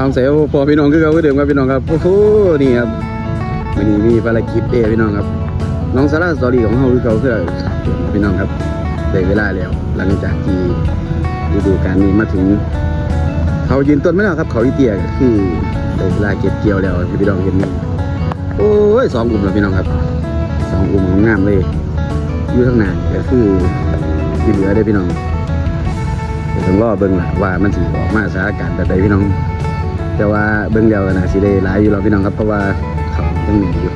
ตามเสียพอพี่น้องคือเขาคือเดิมครับพี่น้องครับโอ้โหนี่ครับวันนี้มีภารกิจเด้พี่น้องครับ น้องสาราสตอรี่ของเขาคือเขาคือพี่น้องครับได้เวลาแล้ว หลังจากที่ฤดูกาลนี้มาถึง เขายืนต้นไม่แล้วครับ เขาอีเตียก็คือได้เวลาเก็บเกี่ยวแล้วพี่น้องเห็นนี่โอ้ยสองกลุ่มแล้วพี่น้องครับสองกลุ่มงามเลยอยู่ข้างหน้าก็คือที่เหลือได้พี่น้องเดี๋ยวต้องรอเบิ่งละว่ามันสิออกมาสถานการณ์แบบใดพี่น้อง แต่ว่าเบิ่งเดียวนะสิได้หลายอยู่แล้วพี่น้องครับเพราะว่าเขายังมีอยู่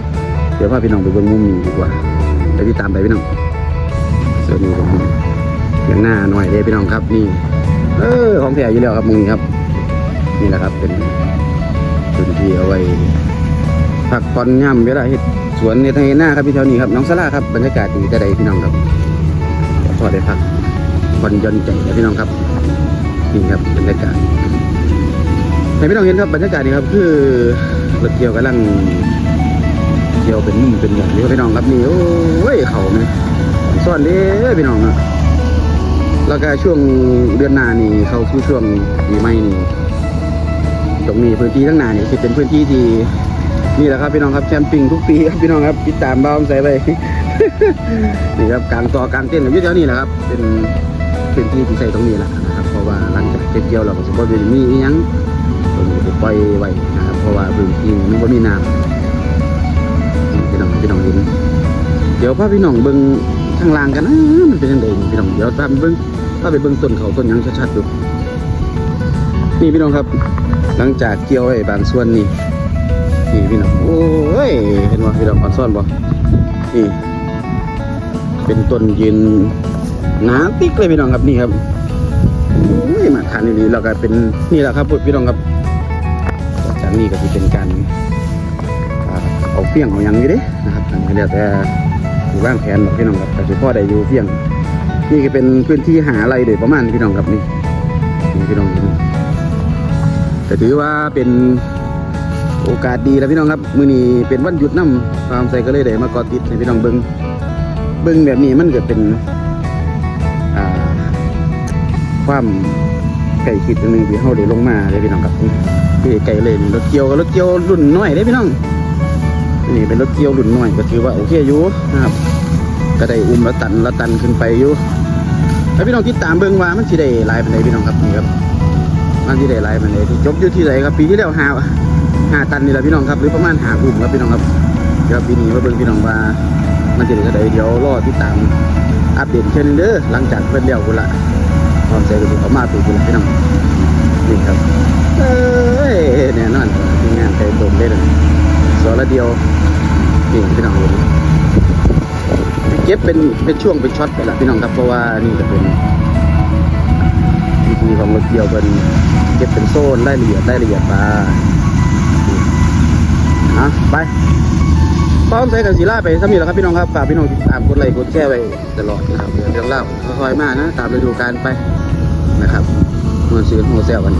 เดี๋ยวพาพี่น้องไปเบิ่งมุมนี้ดีกว่าไปที่ตามไปพี่น้องส่วนนี้ผมยังหน้าหน่อยเลยพี่น้องครับนี่ เออของแท้อยู่แล้วครับมุมนี้ครับ นี่แหละครับเป็นพื้นที่เอาไว้พักผ่อนย่ำเวลาเฮ็ดสวนเนี่ยทางหน้าครับพี่แถวนี้ครับน้องสลาครับบรรยากาศดีแต่ใดพี่น้องครับพอได้พักผ่อนย่อนใจนะพี่น้องครับนี่ครับบรรยากาศ ให้พี่น้องเห็นครับบรรยากาศนี่ครับคือรถเกี่ยวกำลังเกี่ยวเป็นมุมเป็นหย่อมนี่ครับพี่น้องครับนี่โอ้ยเขาไหมซ่อนเด้พี่น้องนะแล้วก็ช่วงเดือนหน้านี่เขาสู่ช่วงปีใหม่นี่ตรงนี้พื้นที่ทั้งหน้านี่คือเป็นพื้นที่ที่นี่แหละครับพี่น้องครับแคมปิ้งทุกปีครับพี่น้องครับติดตามบ้าผมใส่ไปนี่ครับกลางต่อกลางเต้นอยู่แถวนี้แหละครับ เป็นพื้นที่ที่ใส่ตรงนี้แหละนะครับเพราะว่าหลังจากเก็บเกี่ยวเราก็จะบ่ได้มีอิหยังตรงนี้ก็ ปล่อยไว้นะครับเพราะว่าพื้นที่มันบ่มีน้ำพี่น้องพี่น้องเห็นเดี๋ยวพาพี่น้องเบิ่งข้างล่างกันนะมันเป็นยังไงพี่น้องเดี๋ยวตามเบิ้งถ้าไปเบิ้งต้นเขาต้นยังชัดๆดูนี่พี่น้องครับ หลังจากเกี่ยวไอ้บางส่วนนี่นี่พี่น้องโอ้ยเห็นว่าพี่น้องอ่อนซ่อนบ่นี่เป็นต้นยืนหนาติ๊กเลยพี่น้องครับนี่ครับโอ้ยมาทานนี่แล้วก็เป็นนี่แหละครับพี่น้องครับากนี้ก็จะเป็นการเอาเฟี้ยงเอายังอยู่เด้นะครับอันนี้เรียแต่อยู่บ้างแผนบอกพี่น้องครับแต่เฉพาะได้อยู่เพียง นี่ก็เป็นพื้นที่หาอะไรเด็ประมาณพี่น้องครับนี่นี่พี่น้องเห็นแต่ถือว่าเป็นโอกาสดีแล้วพี่น้องครับ มื้อนี้เป็นวันหยุดน้ำความใส่ก็เลยได้มาเกอติดให้พี่น้องเบิ้งเบิ้งแบบนี้มันเกิดเป็นความ ไก่คิดอันหนึงที่เฮาได้ลงมาเลยพี่น้องครับนี่ไก่เลยนี่รถเกี่ยวกับรถเกี่ยวรุ่นน้อยเด้พี่น้องนี่เป็นรถเกี่ยวรุ่นน้อยก็ถือว่าโอเคอยู่นะครับก็ได้อุ้มละตันละตันขึ้นไปอยู่แล้วพี่น้องติดตามเบิ่งว่ามันสิได้ลายปานใดพี่น้องครับนี่ครับมันสิได้ลายปานใดที่จบอยู่ที่ไหนครับปีที่แล้วหาหาตันนี่แหละพี่น้องครับ หรือประมาณหาอุ้มครับพี่น้องครับเดี๋ยวปีนี้มาเบิ่งพี่น้องว่า มันสิได้เท่าใดเดี๋ยวรอติดตามอัปเดตเช่นเด้อหลังจากเพิ่นเลี้ยวพุ่นละ ความใจก็สิเขามาปีพุ่นละพี่น้องนี่ครับเอ้ยแน่นอนทีมงานใจตรงได้เลยสอละเดียวนี่พี่น้องเห็นเก็บเป็นเป็นช่วงเป็นช็อตไปละพี่น้องครับเพราะว่านี่จะเป็นวิธีของรถเกี่ยวเป็นเก็บเป็นโซนได้ละเอียดได้ละเอียดมาอะไปพร้อมใส่กันสีล่าไปสมีแล้วครับพี่น้องครับฝากพี่น้องติดตามกดไลค์กดแชร์ไว้ตลอดนะครับเรื่องเล่าค่อยๆมานะ ตามฤดูกาลไป นะครับมวนซื้อหัวแซวกัน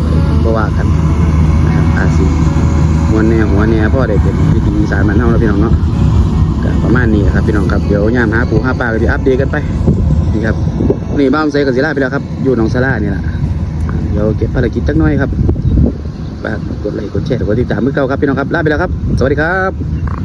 ก็ว่ากันนะครับอาซีมวนแนวหัวแนวพ่อได้เป็นวิธีสานมันเท่าแล้วพี่น้องเนาะกประมาณนี้ครับพี่น้องครับเดี๋ยวยามหาปูหาปลาก็จะอัปเดตกันไปนี่ครับนี่บ้านเซกับศิลาไปแล้วครับอยู่หนองสารานี่แหละเดี๋ยวเก็บภารกิจจักหน่อยครับฝากกดไลค์กดแชร์กดติดตามมือเก่าครับพี่น้องครับลาไปแล้วครับ สวัสดีครับ